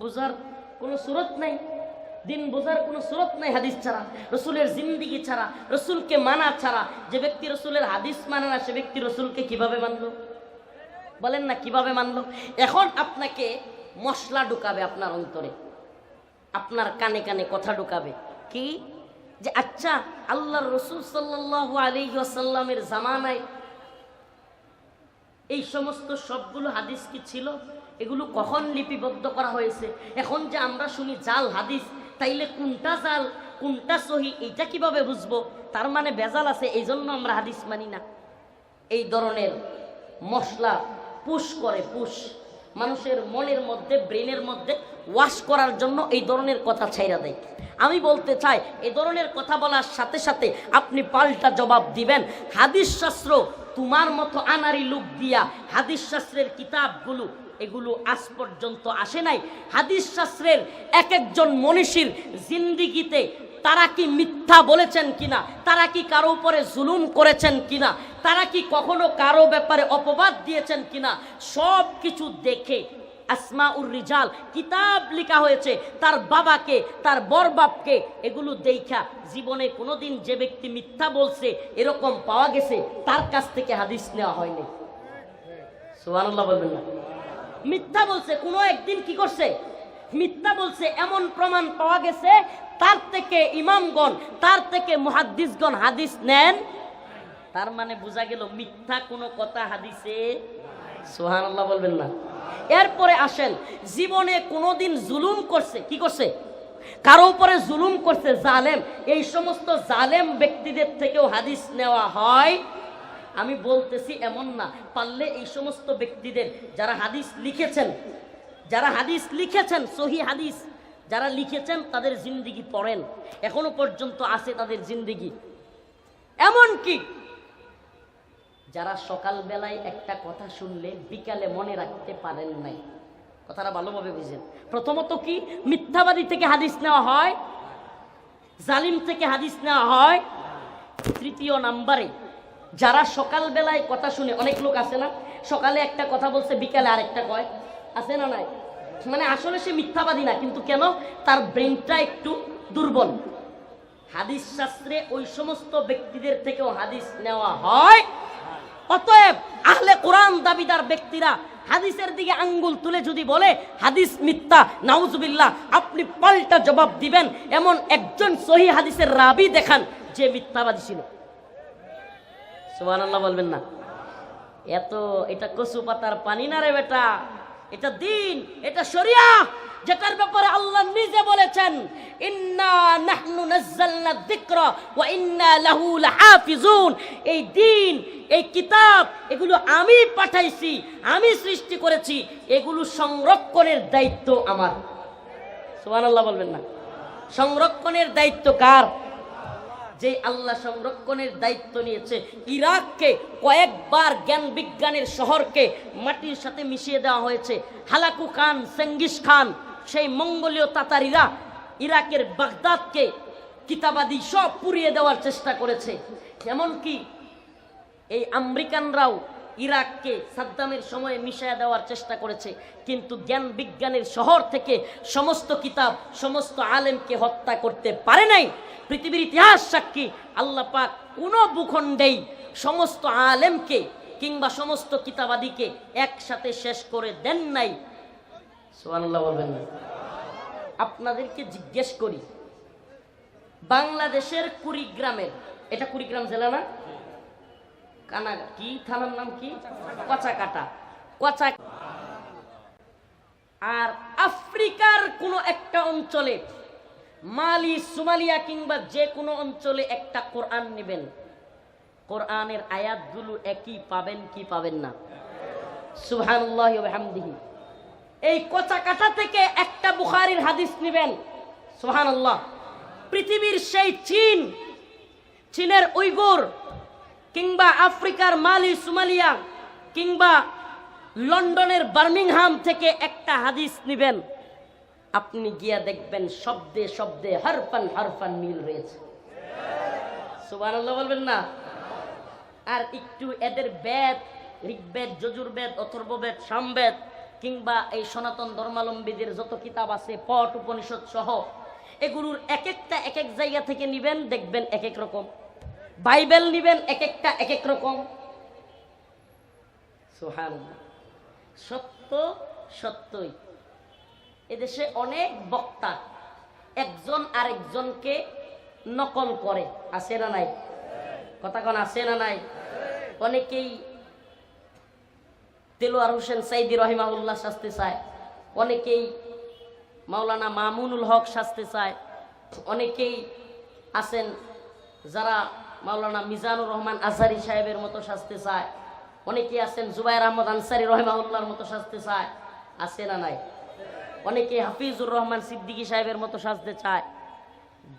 বোঝার কোনো সুরত নাই, দিন বোঝার কোনো সুরত নাই হাদিস ছাড়া, রসুলের জিন্দিগি ছাড়া, রসুলকে মানা ছাড়া, যে ব্যক্তি রসুলের হাদিস মানে না, সে ব্যক্তি রসুলকে কীভাবে মানলো? বলেন না, কীভাবে মানলো? এখন আপনাকে মশলা ঢুকাবে আপনার অন্তরে, আপনার কানে কানে কথা ঢুকাবে। কি? যে আচ্ছা আল্লাহর রসুল সাল্লাহ আলী আসাল্লামের জামানায় এই সমস্ত সবগুলো হাদিস কি ছিল? এগুলো কখন লিপিবদ্ধ করা হয়েছে? এখন যে আমরা শুনি জাল হাদিস, তাইলে কোনটা জাল, কোনটা সহি, এইটা কীভাবে বুঝব? তার মানে বেজাল আছে এই জন্য আমরা হাদিস মানি না। এই ধরনের মশলা পুশ করে, পুশ। মানুষের মনের মধ্যে, ব্রেনের মধ্যে ওয়াশ করার জন্য এই ধরনের কথা ছাইরা দেয়। আমি বলতে চাই এই ধরনের কথা বলার সাথে সাথে আপনি পাল্টা জবাব দিবেন। হাদিস শাস্ত্র তোমার মতো আনারি লোক দিয়া হাদিস শাস্ত্রের কিতাবগুলো, এগুলো আজ পর্যন্ত আসে নাই। হাদিস শাস্ত্রের এক একজন মনীষীর জিন্দিগিতে তারা কি মিথ্যা বলেছেন কিনা? তারা কি কারও উপরে জুলুম করেছেন কিনা? তারা কি কখনো কারও ব্যাপারে অপবাদ দিয়েছেন কিনা? সব কিছু দেখে আসমা উর রিজাল, কিতাব লেখা হয়েছে। তার বাবাকে, তার বর বাপকে এগুলো দেখা জীবনে কোনোদিন যে ব্যক্তি মিথ্যা বলছে, এরকম পাওয়া গেছে, তার কাছ থেকে হাদিস নেওয়া হয়নি। সুবহানাল্লাহ বলবেন না। মিথ্যা বলছে, কোনো একদিন কি করছে? মিথ্যা বলছে, এমন প্রমাণ পাওয়া গেছে, তার থেকে ইমামগণ, তার থেকে মুহাদ্দিসগণ হাদিস নেন। তার মানে বোঝা গেল, মিথ্যা কোনো কথা হাদিসে সুবহানাল্লাহ বলবেন না। এরপরে আসেন, জীবনে কোনোদিন জুলুম করছে, কি করছে? কারও উপরে জুলুম করছে, জালেম। এই সমস্ত জালেম ব্যক্তিদের থেকেও হাদিস নেওয়া হয়। আমি বলতেছি এমন না, পারলে এই সমস্ত ব্যক্তিদের যারা হাদিস লিখেছেন, যারা হাদিস লিখেছেন, সহি হাদিস, যারা লিখেছেন, তাদের জিন্দিগি পড়েন। এখনও পর্যন্ত আছে তাদের জিন্দিগি। এমন কি যারা সকালবেলায় একটা কথা শুনলে বিকালে মনে রাখতে পারেন নাই। কথাটা ভালোভাবে বুঝেন। প্রথমত কি? মিথ্যাবাদী থেকে হাদিস নেওয়া হয়, জালিম থেকে হাদিস নেওয়া হয়। তৃতীয় নাম্বারে, যারা সকালবেলায় কথা শুনে, অনেক লোক আছে না, সকালে একটা কথা বলছে, বিকালে আরেকটা কয়। আছে না নাই? মানে আসলে সে মিথ্যাবাদী না, কিন্তু কেন? তার ব্রেনটা একটু দুর্বল। হাদিস শাস্ত্রে ওই সমস্ত ব্যক্তিদের থেকেও হাদিস নেওয়া হয়। অতএব আহলে কোরআন দাবিদার ব্যক্তিরা হাদিসের দিকে আঙ্গুল তুলে যদি বলে, হাদিস মিথ্যা, নাউজুবিল্লাহ, আপনি পাল্টা জবাব দিবেন। এমন একজন সহি হাদিসের রাবি দেখান যে মিথ্যাবাদী ছিল। সুবহানাল্লাহ বলবেন না। এত, এটা কচু পাতার পানি না রে বেটা? এটা দিন, এটা শরিয়া। যেটার ব্যাপারে আল্লাহ নিজে বলেছেন, ইন্না নাহনু নাযালনা যিকরা ওয়া ইন্না লাহু লাহাফিজুন। এই দিন, এই কিতাব, এগুলো আমি পাঠাইছি, আমি সৃষ্টি করেছি, এগুলো সংরক্ষণের দায়িত্ব আমার। সুবহানাল্লাহ বলবেন না। সংরক্ষণের দায়িত্ব কার? যে আল্লাহ সংরক্ষণের দায়িত্ব নিয়েছে ইরাককে কয়েকবার জ্ঞান বিজ্ঞানের শহরকে মাটির সাথে মিশিয়ে দেওয়া হয়েছে। হালাকু খান সেঙ্গিস খান সেই মঙ্গলীয় তাতারিরা ইরাকের বাগদাদকে কিতাবাদি সব পুড়িয়ে দেওয়ার চেষ্টা করেছে। এমনকি এই আমেরিকানরাও ইরাককে সাদ্দামের সময়ে মিশায়া দেওয়ার চেষ্টা করেছে। কিন্তু জ্ঞান বিজ্ঞানের শহর থেকে সমস্ত কিতাব, সমস্ত আলেমকে হত্যা করতে পারে নাই। পৃথিবীর ইতিহাস সাক্ষী, আল্লাহ পাক কোনো ভূখণ্ডেই সমস্ত আলেমকে কিংবা সমস্ত কিতাবাদিকে একসাথে শেষ করে দেন নাই। বলবেন আপনাদেরকে জিজ্ঞেস করি, বাংলাদেশের কুড়িগ্রামের, এটা কুড়িগ্রাম জেলা না? কানা কি থানার নাম কি? কচাকাটা। কচা আর আফ্রিকার কোনো একটা অঞ্চলে, মালি, সুমালিয়া কিংবা যে কোনো অঞ্চলে একটা কোরআন নেবেন। কোরআনের আয়াতগুলো একই পাবেন কি পাবেন না? সুবহানাল্লাহি এই কচাকাটা থেকে একটা বুখারির হাদিস নেবেন। সুবহানাল্লাহ। পৃথিবীর সেই চীন, চীনের উইগুর, কিংবা আফ্রিকার মালি, সুমালিয়া, কিংবা লন্ডনের বার্মিংহাম থেকে একটা হাদিস নেবেন। আপনি গিয়া দেখবেন শব্দে শব্দে হারফান হারফান মিল রয়েছে বলবেন না? আর একটু এদের বেদ, ঋগ্বেদ, যজুর্বেদ, অথর্ববেদ, সামবেদ কিংবা এই সনাতন ধর্মাবলম্বীদের যত কিতাব আছে, পট, উপনিষদ সহ, এগুলোর এক একটা এক এক জায়গা থেকে নিবেন, দেখবেন এক এক রকম। বাইবেল নিবেন এক একটা এক এক রকম। সুবহানাল্লাহ। সত্য, সত্যই। এদেশে অনেক বক্তা একজন আরেকজনকে নকল করে। আছে না নাই? কথা কোন, আছে না নাই? অনেকেই তেলোয়ার হোসেন সাইদি রহিমাউল্লাহ শাস্তি চায়। অনেকেই মাওলানা মামুনুল হক শাস্তি চায়। অনেকেই আছেন যারা মাওলানা মিজানুর রহমান আজহারি সাহেবের মতো শাস্তি চায়। অনেকেই আছেন জুবাইর আহমদ আনসারি রহিমাউল্লাহর মতো শাস্তি চায়। আছে না নাই? অনেকে হাফিজুর রহমান সিদ্দিকী সাহেবের মতো সাজতে চায়।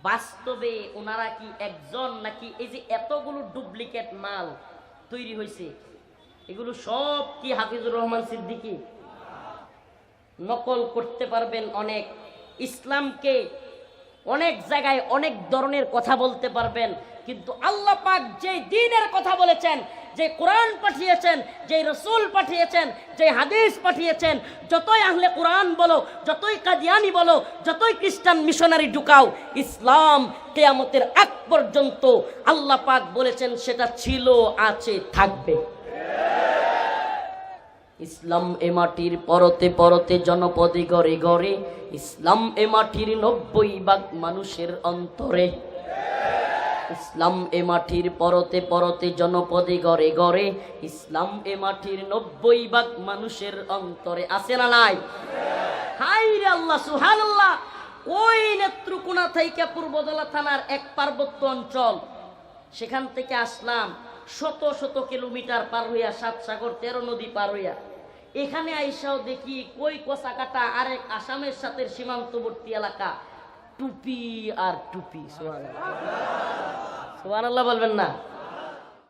বাস্তবে ওনারা কি একজন নাকি এই যে এতগুলো ডুপ্লিকেট মাল তৈরি হয়েছে এগুলো সব কি হাফিজুর রহমান সিদ্দিকী? নকল করতে পারবেন অনেক। ইসলামকে অনেক জায়গায় অনেক ধরনের কথা বলতে পারবেন। কিন্তু আল্লাহ পাক যে দিনের কথা বলেছেন, যে কোরআন পাঠিয়েছেন, যে রসুল পাঠিয়েছেন, যে হাদিস পাঠিয়েছেন, যতই আহলে কোরআন বলো, যতই কাদিয়ানি বলো, যতই খ্রিস্টান মিশনারি ঢুকাও, ইসলাম কেয়ামতের আগ পর্যন্ত আল্লাহ পাক বলেছেন সেটা ছিল, আছে, থাকবে। ইসলাম এ মাটির পরতে পরতে জনপদে গড়ে গড়ে, ইসলাম এ মাটির নব্বই ভাগ মানুষের অন্তরে। ইসলাম এ মাটির পরতে পরতে জনপদে গড়ে গড়ে, ইসলাম এ মাটির নব্বই ভাগ মানুষের অন্তরে। আছে না নাই? হাই রে আল্লাহ সুহান আল্লাহ ওই নেত্রকোনা থেকে পূর্বদলা থানার এক পার্বত্য অঞ্চল, সেখান থেকে আসলাম। শত শত কিলোমিটার পার হইয়া সাত সাগর তেরো নদী পার হইয়া। এখানে আইসাও দেখি কই কষা কাটা আরেক আসামের সাথে সীমান্তবর্তী এলাকা। টুপি আর টুপি সোহান সোহান বলবেন না?